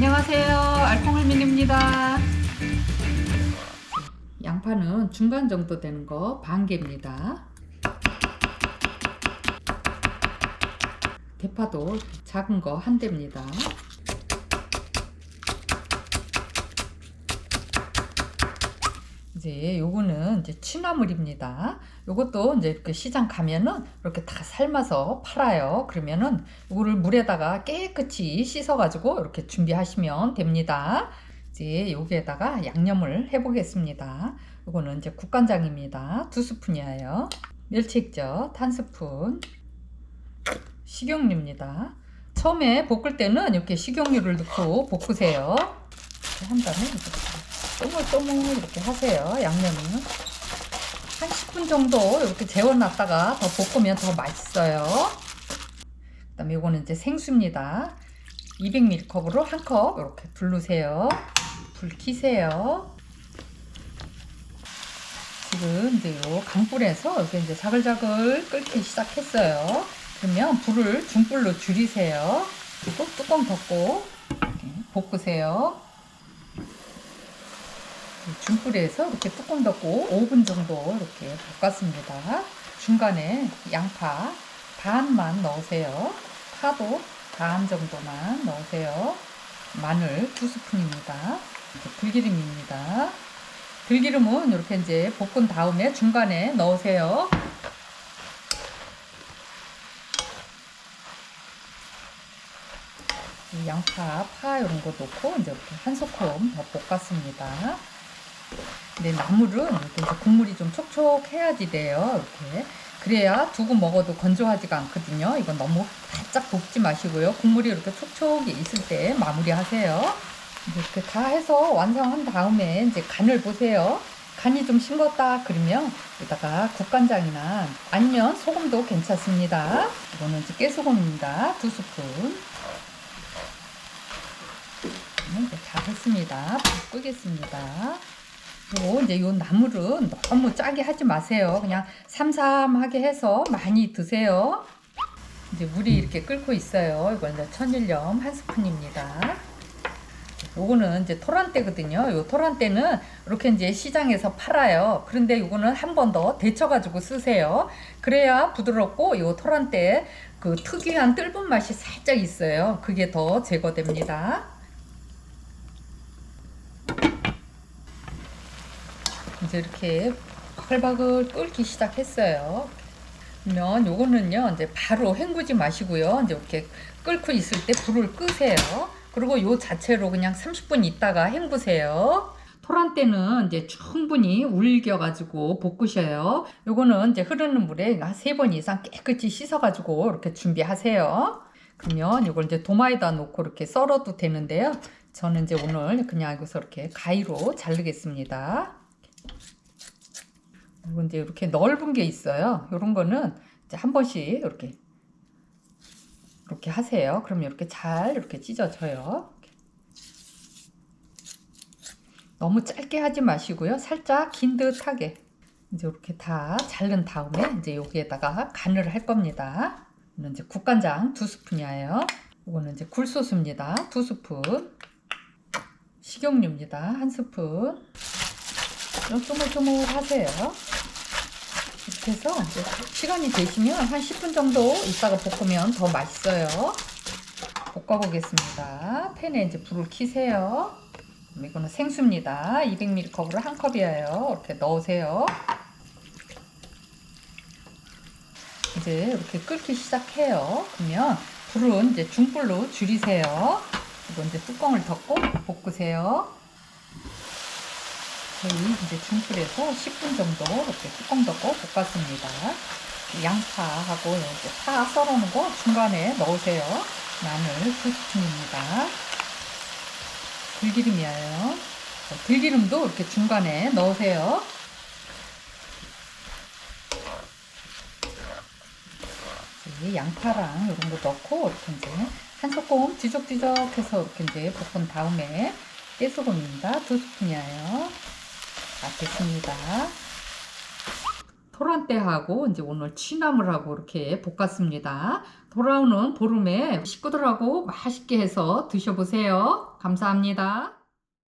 안녕하세요. 알콩할민입니다. 양파는 중간 정도 되는 거 반 개입니다. 대파도 작은 거 한 대입니다. 이제 요거는 이제 취나물입니다. 요것도 이제 이렇게 시장 가면은 이렇게 다 삶아서 팔아요. 그러면은 요거를 물에다가 깨끗이 씻어 가지고 이렇게 준비하시면 됩니다. 이제 여기에다가 양념을 해 보겠습니다. 요거는 이제 국간장입니다. 두 스푼이에요. 멸치액젓 한 스푼. 식용유입니다. 처음에 볶을 때는 이렇게 식용유를 넣고 볶으세요. 이렇게 한 다음에 이렇게 쪼물쪼물 이렇게 하세요. 양념은 한 10분 정도 이렇게 재워놨다가 더 볶으면 더 맛있어요. 그 다음에 이거는 이제 생수입니다. 200ml컵으로 한 컵 이렇게 부르세요. 불 켜세요. 지금 이제 요 강불에서 이렇게 이제 자글자글 끓기 시작했어요. 그러면 불을 중불로 줄이세요. 그리고 뚜껑 덮고 볶으세요. 중불에서 이렇게 뚜껑 덮고 5분 정도 이렇게 볶았습니다. 중간에 양파 반만 넣으세요. 파도 반 정도만 넣으세요. 마늘 두 스푼입니다. 들기름입니다. 들기름은 이렇게 이제 볶은 다음에 중간에 넣으세요. 이 양파, 파 이런 거 넣고 이제 이렇게 한 소끔 더 볶았습니다. 근데 나물은 이렇게 국물이 좀 촉촉해야지 돼요. 이렇게. 그래야 두고 먹어도 건조하지가 않거든요. 이건 너무 바짝 볶지 마시고요. 국물이 이렇게 촉촉이 있을 때 마무리하세요. 이렇게 다 해서 완성한 다음에 이제 간을 보세요. 간이 좀 싱겁다 그러면 여기다가 국간장이나 아니면 소금도 괜찮습니다. 이거는 이제 깨소금입니다. 두 스푼. 이제 다 했습니다. 불 끄겠습니다. 그리고 이제 요 나물은 너무 짜게 하지 마세요. 그냥 삼삼하게 해서 많이 드세요. 이제 물이 이렇게 끓고 있어요. 이건 이제 천일염 한 스푼입니다. 요거는 이제 토란대거든요. 요 토란대는 이렇게 이제 시장에서 팔아요. 그런데 요거는 한 번 더 데쳐가지고 쓰세요. 그래야 부드럽고 요 토란대 그 특유한 뜰분 맛이 살짝 있어요. 그게 더 제거됩니다. 이제 이렇게 바글바글 끓기 시작했어요. 그러면 요거는요 이제 바로 헹구지 마시고요 이제 이렇게 끓고 있을 때 불을 끄세요. 그리고 요 자체로 그냥 30분 있다가 헹구세요. 토란대는 이제 충분히 울겨가지고 볶으셔요. 요거는 이제 흐르는 물에 한세번 이상 깨끗이 씻어가지고 이렇게 준비하세요. 그러면 이걸 이제 도마에다 놓고 이렇게 썰어도 되는데요. 저는 이제 오늘 그냥 여기서 이렇게 가위로 자르겠습니다. 그리고 이제 이렇게 넓은 게 있어요. 이런 거는 이제 한 번씩 이렇게 이렇게 하세요. 그러면 이렇게 잘 이렇게 찢어져요. 너무 짧게 하지 마시고요. 살짝 긴 듯하게 이제 이렇게 다 자른 다음에 이제 여기에다가 간을 할 겁니다. 이는 이제 국간장 두 스푼이에요. 이거는 이제 굴소스입니다. 두 스푼. 식용유입니다. 한 스푼. 좀 쪼물쪼물 하세요. 이렇게 해서 시간이 되시면 한 10분 정도 있다가 볶으면 더 맛있어요. 볶아보겠습니다. 팬에 이제 불을 켜세요. 이거는 생수입니다. 200ml컵으로 한 컵이에요. 이렇게 넣으세요. 이제 이렇게 끓기 시작해요. 그러면 불은 이제 중불로 줄이세요. 이거 이제 뚜껑을 덮고 볶으세요. 저희 이제 중불에서 10분 정도 이렇게 뚜껑 덮고 볶았습니다. 양파하고 이렇게 파 썰어놓은 거 중간에 넣으세요. 마늘 두 스푼입니다. 들기름이에요. 들기름도 이렇게 중간에 넣으세요. 양파랑 이런 거 넣고 이렇게 이제 한 소끔 뒤적뒤적해서 이렇게 이제 볶은 다음에 깨소금입니다. 두 스푼이에요. 다 됐습니다. 토란대하고 이제 오늘 취나물하고 이렇게 볶았습니다. 돌아오는 보름에 식구들하고 맛있게 해서 드셔보세요. 감사합니다.